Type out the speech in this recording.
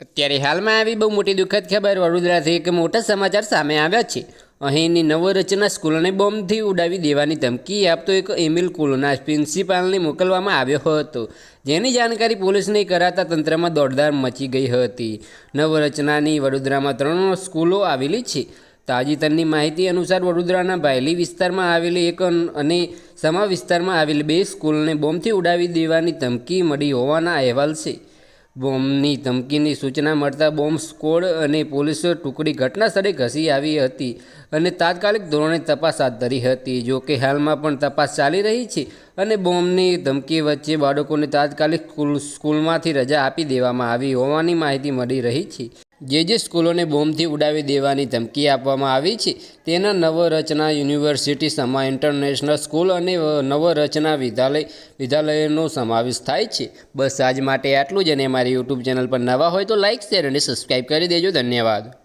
ત્યારે હાલમાં આવી બહુ મોટી દુઃખદ ખબર વડોદરાથી એક મોટા સમાચાર સામે આવ્યા છે. અહીંની નવરચના સ્કૂલને બોમ્બથી ઉડાવી દેવાની ધમકી આપતો એક એમિલ કુલના પ્રિન્સિપાલને મોકલવામાં આવ્યો હતો. જેની જાણકારી પોલીસને કરાતા તંત્રમાં દોડધામ મચી ગઈ હતી. નવરચનાની વડોદરામાં ત્રણ સ્કૂલો આવેલી છે. તાજેતરની માહિતી અનુસાર વડોદરાના ભાયલી વિસ્તારમાં આવેલી એક અને સમા વિસ્તારમાં આવેલી બે સ્કૂલને બોમ્બથી ઉડાવી દેવાની ધમકી મળી હોવાના અહેવાલ છે. બોમ્બની ધમકીની સૂચના મળતા બોમ્બ સ્કોડ અને પોલીસ ટુકડી ઘટના સ્થળે ઘસી આવી હતી અને તાત્કાલિક ધોરણે તપાસ હાથ ધરી હતી. જો કે હાલમાં પણ તપાસ ચાલી રહી છે અને બોમ્બની ધમકી વચ્ચે બાળકોને તાત્કાલિક સ્કૂલ સ્કૂલમાંથી રજા આપી દેવામાં આવી હોવાની માહિતી મળી રહી છે. જે જે સ્કૂલોને બોમ્બથી ઉડાવી દેવાની ધમકી આપવામાં આવી છે, તેના Navrachana University Sama International School અને નવરચના વિદ્યાલય, વિદ્યાલયનો સમાવેશ થાય છે. બસ આજ માટે આટલું જ અને અમારી યુટ્યુબ ચેનલ પર નવા હોય તો લાઇક શેર અને સબસ્ક્રાઈબ કરી દેજો. ધન્યવાદ.